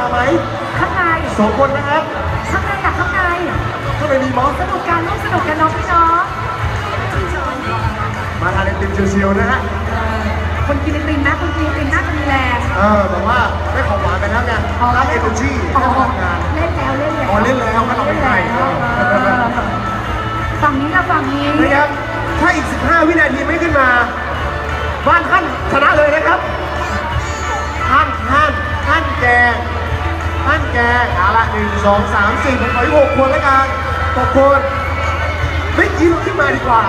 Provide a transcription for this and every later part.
มาไหมข้างในสองคนนะครับข้างในอะข้างในก็เลยมีมอสสนุกกันลูกสนุกกันน้องพี่น้องมาทานไอติมชิวๆนะฮะคนกินไอติมนะคนกินไอติมน่าจะมีแรงเออแต่ว่าได้ของหวานไปแล้วไงรับเอเนอร์จีอ๋อให้พลังงานเล่นแล้วเล่นแล้วอ๋อเล่นแล้วก็ต้องไปเล่นใหม่แล้วเออฝั่งนี้กับฝั่งนี้นะครับถ้าอีก 15 วินาทีไม่ขึ้นมา บ้านท่า ท่านแกเอาละหนึ่งสองสามสี่ผมขออีกหกคนแล้วกันหกคน ไม่ยิ้มขึ้นมาดีกว่า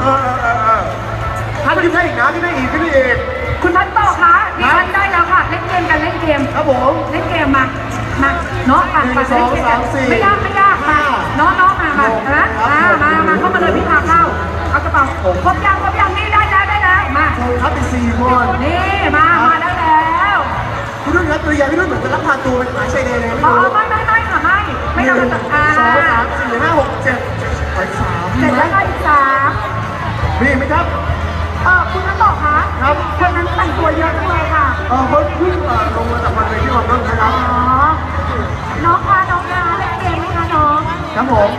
เออเออเออเออท่านขึ้นได้อีกนะขึ้นได้อีกขึ้นได้อีก คุณพัดต่อคะดิฉันได้แล้วค่ะ เล่นเกมกันเล่นเกม ครับผม เล่นเกมมา มา เนาะปั่นปั่นหนึ่งสองเล่นเกสามมสี่ ไม่ยากไม่ เป็นหมาชายแดนไม่อ๋อรู้ไม่ไม่ไม่ค่ะไม่ไม่หต้องนึ่าอ่าสองสามสี่ห้าหกเจ็ดไปสามเสร็จแล้วก็อีกสามมีไหมครับเออคุณพัดต่อคะครับคนนั้นแต่งตัวเยอะจังเลยค่ะเออเขาเพิ่งเอ่อลงมาจากวันเวทีของนุ่นนะครับอ๋อน้องคะน้องคะเล่นเกมไหมคะน้องครับผม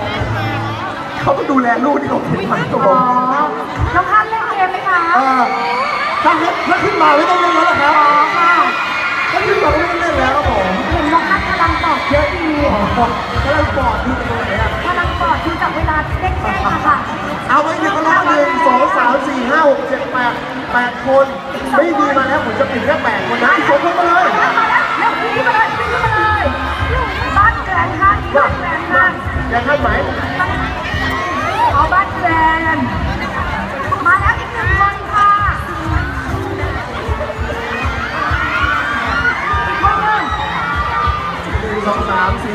เขาก็ดูแลลูกที่เขาเห็นมันครับผอ๋อมน้องพัดเล่นเกมไหมคะเออถ้าถ้าขึ้นมาไม่ต้องเล่น กำลังปอดดูตรงไหนอะพลังปอดดูจากเวลาเล่นแค่ค่ะค่ะเอาไว้เดี๋ยวเขารอบหนึ่งสองสามสี่ห้าหกเจ็ดแปดแปดคน ไม่มีมาแล้วผมจะปิดแค่แปดคนนะอีกสองคนมาเลย มาแล้วเร็วพี่มาเลยพี่มาเลยบ้านแกรนด์ค่ะบ้านแกรนด์ค่ะอยากให้ไหม เอาบ้านแกรนด์มาแล้วอีกหนึ่งคน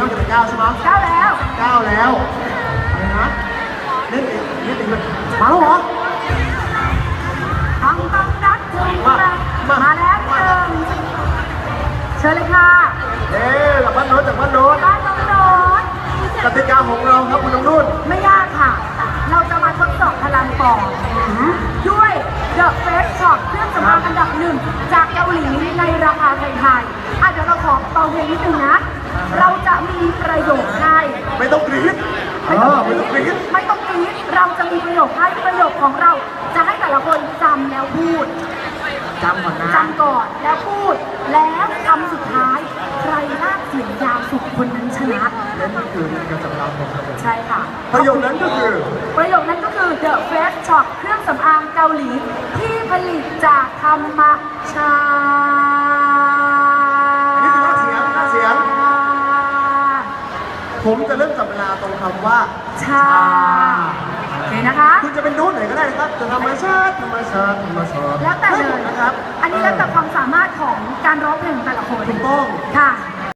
มสี่ห้าหกเจ็ดแปดเก้าใช่ไหมเก้าแล้วเก้าแล้วอะไรนะเล่นเองเล่นเองเลยมาแล้วเหรอฟังฟังรักถึงมามามาแล้วหนึ่งเชิญเลยค่ะเอ๊ะจากบ้านโน้นจากบ้านโน้นบ้านน้องโน้ตกติกาของเราครับคุณน้องนุ่นไม่ยากค่ะ เราจะมาทดสอบพลังปอดด้วย The Face Shop เครื่องสำอางอันดับหนึ่งจากเกาหลีในราคาไทยๆอะเดี๋ยวเราขอเตาเพลงนิดนึงนะ เราจะมีประโยคให้ไม่ต้องกรี๊ดเออไม่ต้องกรี๊ดไม่ต้องกรี๊ดเราจะมีประโยคให้ประโยคของเรา จะให้แต่ละคนจำแล้วพูดจำก่อนนะจำก่อนแล้วพูด แล้วคำสุดท้าย ใครลากเสียงยาวสุดคนนั้นชนะและนี่คือการจับเราของเราใช่ค่ะ ประโยคนั้นก็คือ ประโยคนั้นก็คือ The Face Shop เครื่องสำอางเกาหลี ที่ผลิตจากธรรมชาติ คำว่าชาโอเคนะคะ คุณจะเป็นโน้ตไหนก็ได้นะครับจะธรรมชาติธรรมชาติธรรมชาติแล้วแต่ได้เลหมดยนะครับ อันนี้แล้วแต่ความสามารถของการร้องเพลงของแต่ละคนถูกต้องค่ะ